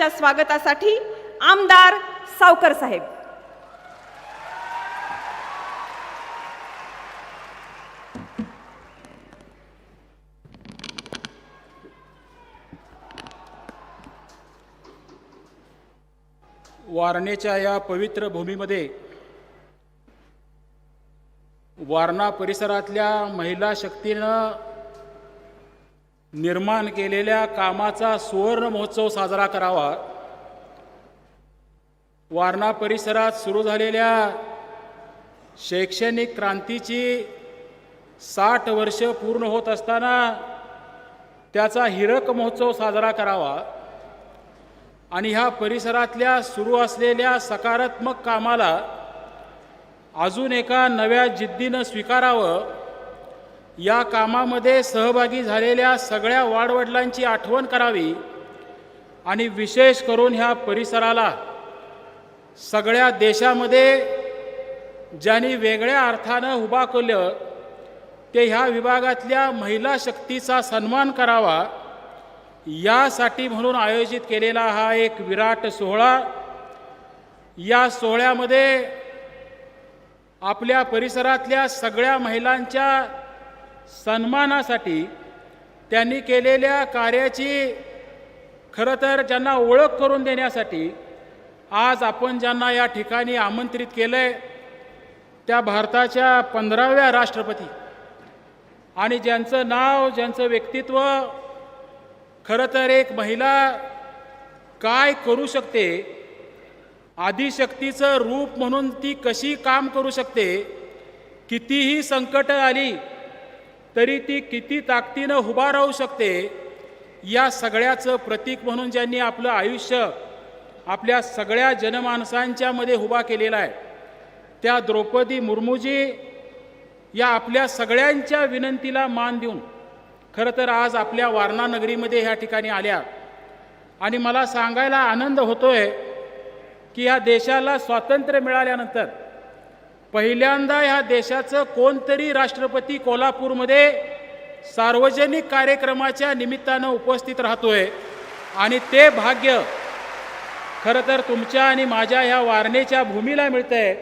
यांच्या स्वागतासाठी आमदार सावकर साहेब. वारणेच्या या पवित्र भूमीमध्ये वारणा परिसरातल्या महिला शक्तीनं निर्माण केलेल्या कामाचा सुवर्ण महोत्सव साजरा करावा. वारणा परिसरात सुरू झालेल्या शैक्षणिक क्रांतीची साठ वर्ष पूर्ण होत असताना त्याचा हिरक महोत्सव साजरा करावा. आणि ह्या परिसरातल्या सुरू असलेल्या सकारात्मक कामाला अजून एका नव्या जिद्दीनं स्वीकारावं. या कामामध्ये सहभागी झालेल्या सगळ्या वाडवडिलांची आठवण करावी आणि विशेष करून ह्या परिसराला सगळ्या देशामध्ये ज्यांनी वेगळ्या अर्थानं उभा केलं ते ह्या विभागातल्या महिला शक्तीचा सन्मान करावा यासाठी म्हणून आयोजित केलेला हा एक विराट सोहळा. या सोहळ्यामध्ये आपल्या परिसरातल्या सगळ्या महिलांच्या सन्मानासाठी त्यांनी केलेल्या कार्याची खरं तर ज्यांना ओळख करून देण्यासाठी आज आपण ज्यांना या ठिकाणी आमंत्रित केलं आहे त्या भारताच्या पंधराव्या राष्ट्रपती. आणि ज्यांचं नाव ज्यांचं व्यक्तित्व खरं तर एक महिला काय करू शकते आदिशक्तीचं रूप म्हणून ती कशी काम करू शकते कितीही संकट आली तरी ती किती ताकदीनं उभा राहू शकते या सगळ्याचं प्रतीक म्हणून ज्यांनी आपलं आयुष्य आपल्या सगळ्या जनमानसांच्यामध्ये उभा केलेला आहे त्या द्रौपदी मुर्मूजी या आपल्या सगळ्यांच्या विनंतीला मान देऊन खरं तर आज आपल्या वारणा नगरीमध्ये ह्या ठिकाणी आल्या. आणि मला सांगायला आनंद होतोय की ह्या देशाला स्वातंत्र्य मिळाल्यानंतर पहिल्यांदा ह्या देशाचं कोणतरी राष्ट्रपती कोल्हापूरमध्ये सार्वजनिक कार्यक्रमाच्या निमित्तानं उपस्थित राहतोय. आणि ते भाग्य खरं तर तुमच्या आणि माझ्या ह्या वारणेच्या भूमीला मिळतंय.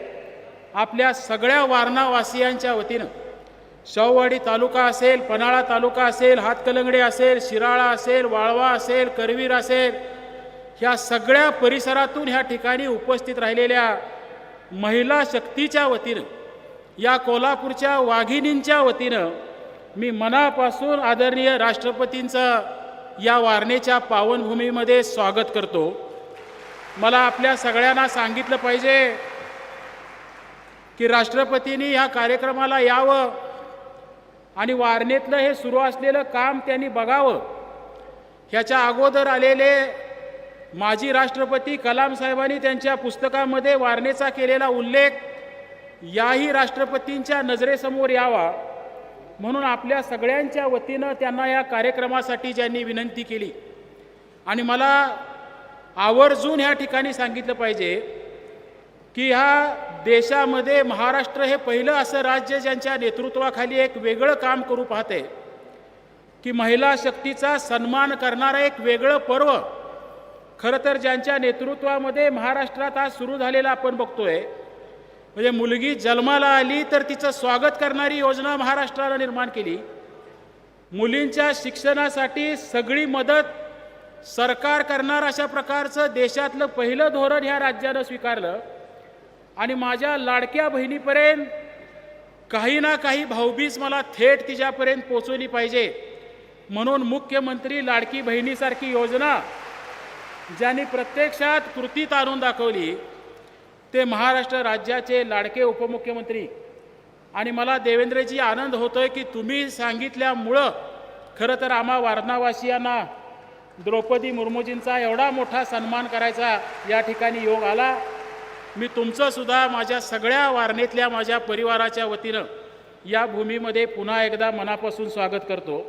आपल्या सगळ्या वारणावासियांच्या वतीनं. शाहूवाडी तालुका असेल पन्हाळा तालुका असेल हातकलंगडे असेल शिराळा असेल वाळवा असेल करवीर असेल ह्या सगळ्या परिसरातून ह्या ठिकाणी उपस्थित राहिलेल्या महिला शक्तीच्या वतीनं या कोल्हापूरच्या वाघिणींच्या वतीनं मी मनापासून आदरणीय राष्ट्रपतींचं या वारणेच्या पावनभूमीमध्ये स्वागत करतो. मला आपल्या सगळ्यांना सांगितलं पाहिजे की राष्ट्रपतींनी ह्या कार्यक्रमाला यावं आणि वारणेतलं हे सुरू असलेलं काम त्यांनी बघावं. ह्याच्या अगोदर आलेले माजी राष्ट्रपती कलाम साहेबांनी त्यांच्या पुस्तकामध्ये वारणेचा केलेला उल्लेख याही राष्ट्रपतींच्या नजरेसमोर यावा म्हणून आपल्या सगळ्यांच्या वतीनं त्यांना या कार्यक्रमासाठी ज्यांनी विनंती केली. आणि मला आवर्जून ह्या ठिकाणी सांगितलं पाहिजे की ह्या देशामध्ये महाराष्ट्र हे पहिलं असं राज्य ज्यांच्या नेतृत्वाखाली एक वेगळं काम करू पाहते की महिला शक्तीचा सन्मान करणारं एक वेगळं पर्व खरं तर ज्यांच्या नेतृत्वामध्ये महाराष्ट्रात आज सुरू झालेला आपण बघतोय म्हणजे मुलगी जन्माला आली तर तिचं स्वागत करणारी योजना महाराष्ट्राला निर्माण केली. मुलींच्या शिक्षणासाठी सगळी मदत सरकार करणार अशा प्रकारचं देशातलं पहिलं धोरण ह्या राज्यानं स्वीकारलं. आणि माझ्या लाडक्या बहिणीपर्यंत काही ना काही भाऊबीज मला थेट तिच्यापर्यंत पोचवली पाहिजे. म्हणून मुख्यमंत्री लाडकी बहिणीसारखी योजना ज्यांनी प्रत्यक्षात कृतीत आणून दाखवली ते महाराष्ट्र राज्याचे लाडके उपमुख्यमंत्री. आणि मला देवेंद्रजी आनंद होतोय की तुम्ही सांगितल्यामुळं खरं तर आम्हा वारणावासियांना द्रौपदी मुर्मूजींचा एवढा मोठा सन्मान करायचा या ठिकाणी योग आला. मी तुमचंसुद्धा माझ्या सगळ्या वारणेतल्या माझ्या परिवाराच्या वतीनं या भूमीमध्ये पुन्हा एकदा मनापासून स्वागत करतो.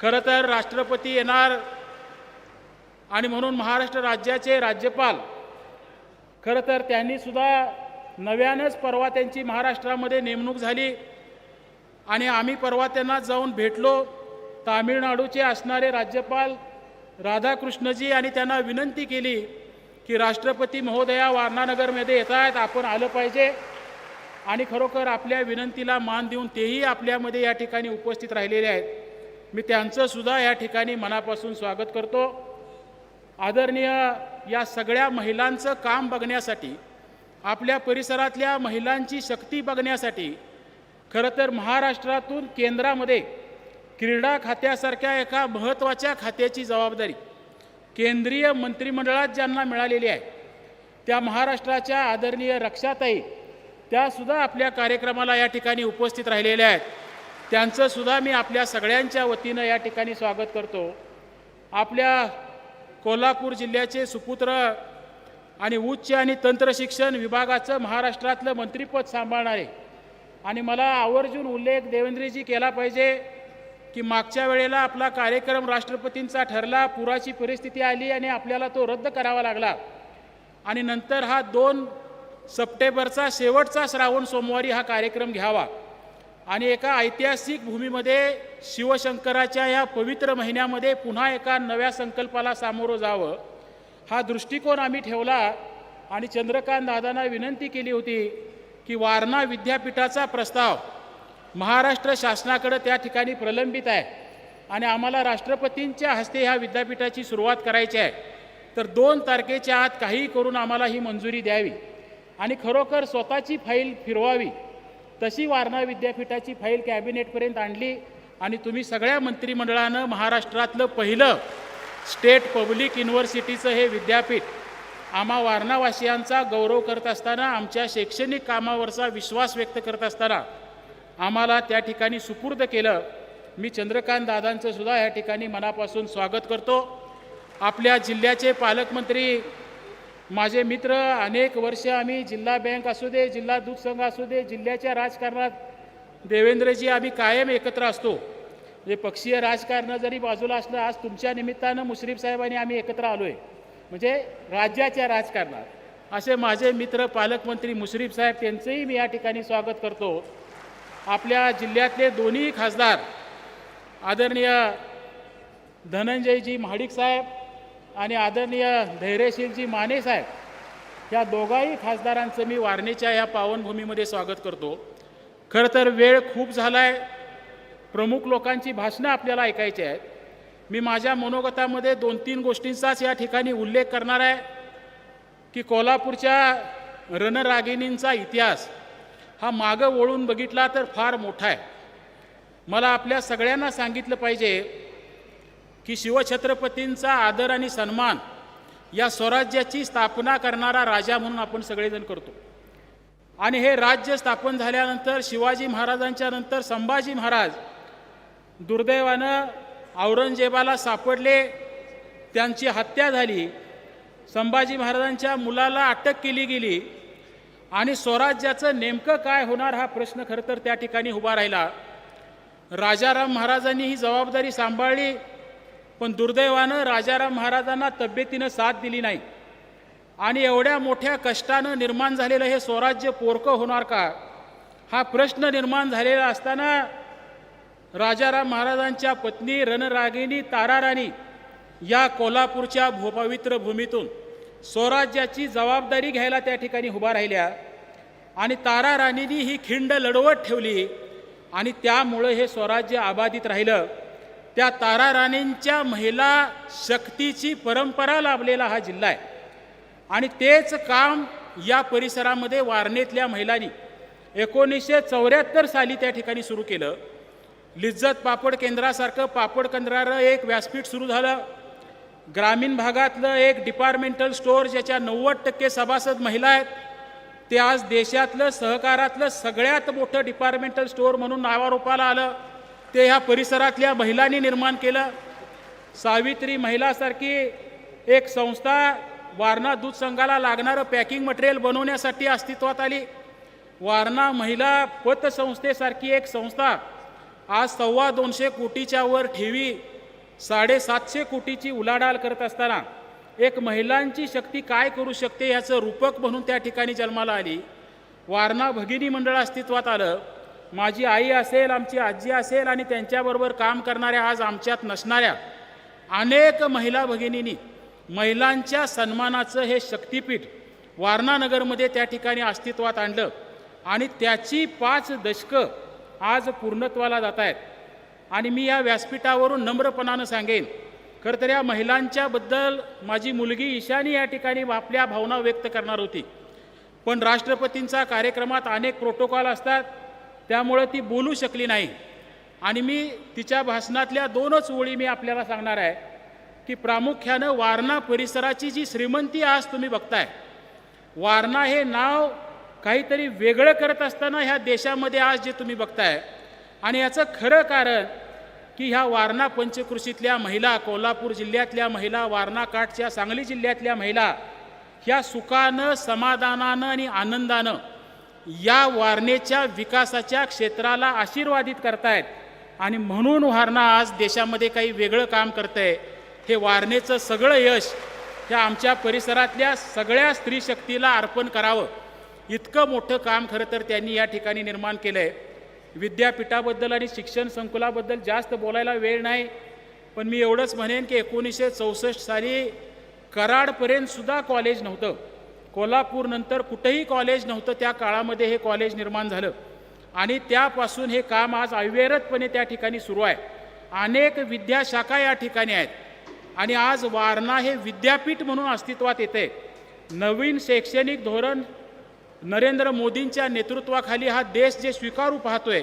खरं तर राष्ट्रपती येणार आणि म्हणून महाराष्ट्र राज्याचे राज्यपाल खरं तर त्यांनीसुद्धा नव्यानंच परवा त्यांची महाराष्ट्रामध्ये नेमणूक झाली आणि आम्ही परवा त्यांना जाऊन भेटलो. तामिळनाडूचे असणारे राज्यपाल राधाकृष्णजी आणि त्यांना विनंती केली की राष्ट्रपती महोदया वारणानगरमध्ये येत आहेत आपण आलं पाहिजे. आणि खरोखर आपल्या विनंतीला मान देऊन तेही आपल्यामध्ये या ठिकाणी उपस्थित राहिलेले आहेत. मी त्यांचंसुद्धा या ठिकाणी मनापासून स्वागत करतो. आदरणीय या सगळ्या महिलांचं काम बघण्यासाठी आपल्या परिसरातल्या महिलांची शक्ती बघण्यासाठी खरं तर महाराष्ट्रातून केंद्रामध्ये क्रीडा खात्यासारख्या एका महत्त्वाच्या खात्याची जबाबदारी केंद्रीय मंत्रिमंडळात ज्यांना मिळालेली आहे त्या महाराष्ट्राच्या आदरणीय रक्षाताई त्यासुद्धा आपल्या कार्यक्रमाला या ठिकाणी उपस्थित राहिलेल्या आहेत. त्यांचंसुद्धा मी आपल्या सगळ्यांच्या वतीनं या ठिकाणी स्वागत करतो. आपल्या कोल्हापूर जिल्ह्याचे सुपुत्र आणि उच्च आणि तंत्रशिक्षण विभागाचं महाराष्ट्रातलं मंत्रिपद सांभाळणारे. आणि मला आवर्जून उल्लेख देवेंद्रजी केला पाहिजे की मागच्या वेळेला आपला कार्यक्रम राष्ट्रपतींचा ठरला पुराची परिस्थिती आली आणि आपल्याला तो रद्द करावा लागला. आणि नंतर हा दोन सप्टेंबरचा शेवटचा श्रावण सोमवारी हा कार्यक्रम घ्यावा. आणि एका ऐतिहासिक भूमीमध्ये शिवशंकराच्या या पवित्र महिन्यामध्ये पुन्हा एका नव्या संकल्पाला सामोरं जावं हा दृष्टिकोन आम्ही ठेवला आणि चंद्रकांत दादांना विनंती केली होती की वारणा विद्यापीठाचा प्रस्ताव महाराष्ट्र शासनाकडं त्या ठिकाणी प्रलंबित आहे आणि आम्हाला राष्ट्रपतींच्या हस्ते ह्या विद्यापीठाची सुरुवात करायची आहे. तर दोन तारखेच्या आत काहीही करून आम्हाला ही मंजुरी द्यावी आणि खरोखर स्वतःची फाईल फिरवावी तशी वारणा विद्यापीठाची फाईल कॅबिनेटपर्यंत आणली आणि तुम्ही सगळ्या मंत्रिमंडळानं महाराष्ट्रातलं पहिलं स्टेट पब्लिक युनिव्हर्सिटीचं हे विद्यापीठ आम्हा वारणावासियांचा गौरव करत असताना आमच्या शैक्षणिक कामावरचा विश्वास व्यक्त करत असताना आम्हाला त्या ठिकाणी सुपूर्द केलं. मी चंद्रकांत दादांचं सुद्धा या ठिकाणी मनापासून स्वागत करतो. आपल्या जिल्ह्याचे पालकमंत्री माझे मित्र अनेक वर्ष आम्ही जिल्हा बँक असू दे जिल्हा दूध संघ असू दे जिल्ह्याच्या राजकारणात देवेंद्रजी आम्ही कायम एकत्र असतो. म्हणजे पक्षीय राजकारण जरी बाजूला असलं आज तुमच्या निमित्तानं मुश्रीफ साहेबांनी आम्ही एकत्र आलो आहे म्हणजे राज्याच्या राजकारणात. असे माझे मित्र पालकमंत्री मुश्रीफ साहेब त्यांचंही मी या ठिकाणी स्वागत करतो. आपल्या जिल्ह्यातले दोन्ही खासदार आदरणीय धनंजयजी महाडिक साहेब आणि आदरणीय धैर्यशीलजी माने साहेब या दोघाही खासदारांचं मी वारणेच्या या पावनभूमीमध्ये स्वागत करतो. खरं तर वेळ खूप झाला आहे प्रमुख लोकांची भाषणं आपल्याला ऐकायची आहेत. मी माझ्या मनोगतामध्ये दोन तीन गोष्टींचाच या ठिकाणी उल्लेख करणार आहे की कोल्हापूरच्या रणरागिणींचा इतिहास हा मागं वळून बघितला तर फार मोठा आहे. मला आपल्या सगळ्यांना सांगितलं पाहिजे की शिवछत्रपतींचा आदर आणि सन्मान या स्वराज्याची स्थापना करणारा राजा म्हणून आपण सगळेजण करतो. आणि हे राज्य स्थापन झाल्यानंतर शिवाजी महाराजांच्या नंतर संभाजी महाराज दुर्दैवानं औरंगजेबाला सापडले त्यांची हत्या झाली संभाजी महाराजांच्या मुलाला अटक केली गेली आणि स्वराज्याचं नेमकं काय होणार हा प्रश्न खरं तर त्या ठिकाणी उभा राहिला. राजाराम महाराजांनी ही जबाबदारी सांभाळली. पण दुर्दैवानं राजाराम महाराजांना तब्येतीनं साथ दिली नाही. आणि एवढ्या मोठ्या कष्टानं निर्माण झालेलं हे स्वराज्य पोरकं होणार का? हा प्रश्न निर्माण झालेला असताना राजाराम महाराजांच्या पत्नी रणरागिणी ताराराणी या कोल्हापूरच्या भूपवित्र भूमीतून स्वराज्याची जबाबदारी घ्यायला त्या ठिकाणी उभा राहिल्या. आणि तारा राणींनी ही खिंड लढवत ठेवली आणि त्यामुळं हे स्वराज्य आबाधित राहिलं. त्या तारा राणेंच्या महिला शक्तीची परंपरा लाभलेला हा जिल्हा आहे. आणि तेच काम या परिसरामध्ये वारणेतल्या महिलांनी एकोणीसशे चौऱ्याहत्तर साली त्या ठिकाणी सुरू केलं. लिज्जत पापड केंद्रासारखं पापड केंद्रानं एक व्यासपीठ सुरू झालं. ग्रामीण भागातलं एक डिपार्टमेंटल स्टोअर ज्याच्या नव्वद टक्के सभासद महिला आहेत ते आज देशातलं सहकारातलं सगळ्यात मोठं डिपार्टमेंटल स्टोअर म्हणून नावारूपाला आलं. ते ह्या परिसरातल्या महिलांनी निर्माण केलं. सावित्री महिलासारखी एक संस्था वारणा दूध संघाला लागणारं पॅकिंग मटेरियल बनवण्यासाठी अस्तित्वात आली. वारणा महिला पतसंस्थेसारखी एक संस्था आज सव्वा दोनशे कोटीच्या वर ठेवी साडेसातशे कोटीची उलाढाल करत असताना एक महिलांची शक्ती काय करू शकते ह्याचं रूपक म्हणून त्या ठिकाणी जन्माला आली. वारणा भगिनी मंडळ अस्तित्वात आलं. माझी आई असेल आमची आजी असेल आणि त्यांच्याबरोबर काम करणाऱ्या आज आमच्यात नसणाऱ्या अनेक महिला भगिनींनी महिलांच्या सन्मानाचं हे शक्तिपीठ वारणानगरमध्ये त्या ठिकाणी अस्तित्वात आणलं. आणि त्याची पाच दशकं आज पूर्णत्वाला जात आहेत. आणि मी या व्यासपीठावरून नम्रपणानं सांगेन खरं तर या महिलांच्याबद्दल माझी मुलगी ईशानी या ठिकाणी आपल्या भावना व्यक्त करणार होती. पण राष्ट्रपतींचा कार्यक्रमात अनेक प्रोटोकॉल असतात त्यामुळं ती बोलू शकली नाही. आणि मी तिच्या भाषणातल्या दोनच ओळी मी आपल्याला सांगणार आहे की प्रामुख्यानं वारणा परिसराची जी श्रीमंती आज तुम्ही बघताय वारणा हे नाव काहीतरी वेगळं करत असताना ह्या देशामध्ये आज जे तुम्ही बघताय आणि याचं खरं कारण की ह्या वारणा पंचकृषीतल्या महिला कोल्हापूर जिल्ह्यातल्या महिला वारणा काठच्या सांगली जिल्ह्यातल्या महिला ह्या सुखानं समाधानानं आणि आनंदानं या वारणेच्या विकासाच्या क्षेत्राला आशीर्वादित करतायत. आणि म्हणून वारणा आज देशामध्ये काही वेगळं काम करतंय. हे वारणेचं सगळं यश ह्या आमच्या परिसरातल्या सगळ्या स्त्री शक्तीला अर्पण करावं. इतकं मोठं काम खरं तर त्यांनी या ठिकाणी निर्माण केलं आहे विद्यापीठाबद्दल आणि शिक्षण संकुलाबद्दल जास्त बोलायला वेळ नाही. पण मी एवढंच म्हणेन की एकोणीसशे चौसष्ट साली कराडपर्यंतसुद्धा कॉलेज नव्हतं. कोल्हापूरनंतर कुठंही कॉलेज नव्हतं त्या काळामध्ये हे कॉलेज निर्माण झालं. आणि त्यापासून हे काम आज अविरतपणे त्या ठिकाणी सुरू आहे. अनेक विद्याशाखा या ठिकाणी आहेत. आणि आज वारणा हे विद्यापीठ म्हणून अस्तित्वात येते नवीन शैक्षणिक धोरण नरेंद्र मोदींच्या नेतृत्वाखाली हा देश जे स्वीकारू पाहतोय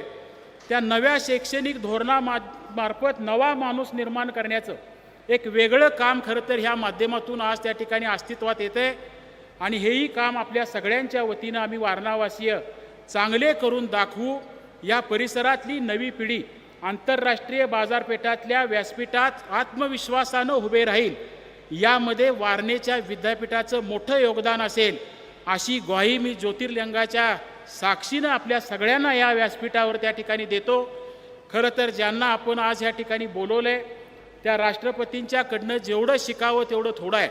त्या नव्या शैक्षणिक धोरणा मार्फत नवा माणूस निर्माण करण्याचं एक वेगळं काम खरं तर ह्या माध्यमातून आज त्या ठिकाणी अस्तित्वात येते आणि हेही काम आपल्या सगळ्यांच्या वतीनं आम्ही वारणावासीय चांगले करून दाखवू या परिसरातली नवी पिढी आंतरराष्ट्रीय बाजारपेठातल्या व्यासपीठात आत्मविश्वासानं उभे राहील. यामध्ये वारणेच्या विद्यापीठाचं मोठं योगदान असेल अशी ग्वाही मी ज्योतिर्लिंगाच्या साक्षीनं आपल्या सगळ्यांना या व्यासपीठावर त्या ठिकाणी देतो. खरं तर ज्यांना आपण आज या ठिकाणी बोलवलं आहे त्या राष्ट्रपतींच्याकडनं जेवढं शिकावं तेवढं थोडं आहे.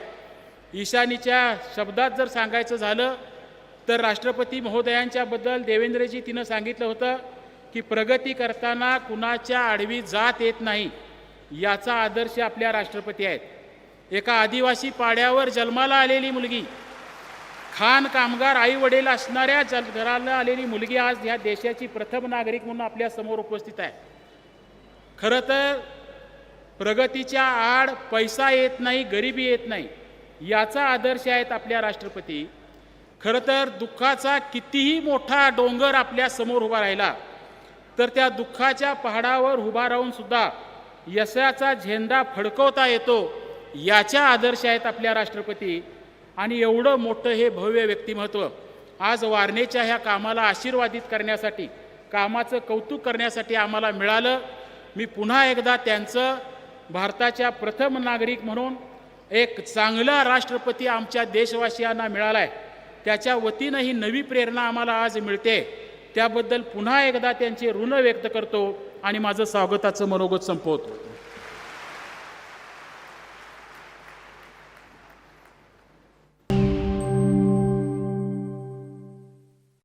ईशानीच्या शब्दात जर सांगायचं झालं तर राष्ट्रपती महोदयांच्याबद्दल देवेंद्रजी तिनं सांगितलं होतं की प्रगती करताना कुणाच्या आडवी जात येत नाही याचा आदर्श आपल्या राष्ट्रपती आहेत. एका आदिवासी पाड्यावर जन्माला आलेली मुलगी खान कामगार आई वडील असणाऱ्या जल घराला आलेली मुलगी आज ह्या देशाची प्रथम नागरिक म्हणून आपल्यासमोर उपस्थित आहे. खरं तर प्रगतीच्या आड पैसा येत नाही गरिबी येत नाही. याचा आदर्श आहेत आपल्या राष्ट्रपती. खरं तर दुःखाचा कितीही मोठा डोंगर आपल्यासमोर उभा राहिला तर त्या दुःखाच्या पहाडावर उभा राहून सुद्धा यशाचा झेंडा फडकवता येतो याच्या आदर्श आहेत आपल्या राष्ट्रपती. आणि एवढं मोठं हे भव्य व्यक्तिमत्व आज वारणेच्या ह्या कामाला आशीर्वादित करण्यासाठी कामाचं कौतुक करण्यासाठी आम्हाला मिळालं. मी पुन्हा एकदा त्यांचं भारताच्या प्रथम नागरिक म्हणून एक चांगला राष्ट्रपती आमच्या देशवासियांना मिळाला आहे त्याच्या वतीनं ही नवी प्रेरणा आम्हाला आज मिळते. त्याबद्दल पुन्हा एकदा त्यांचे ऋण व्यक्त करतो आणि माझं स्वागताचं मनोगत संपवतो.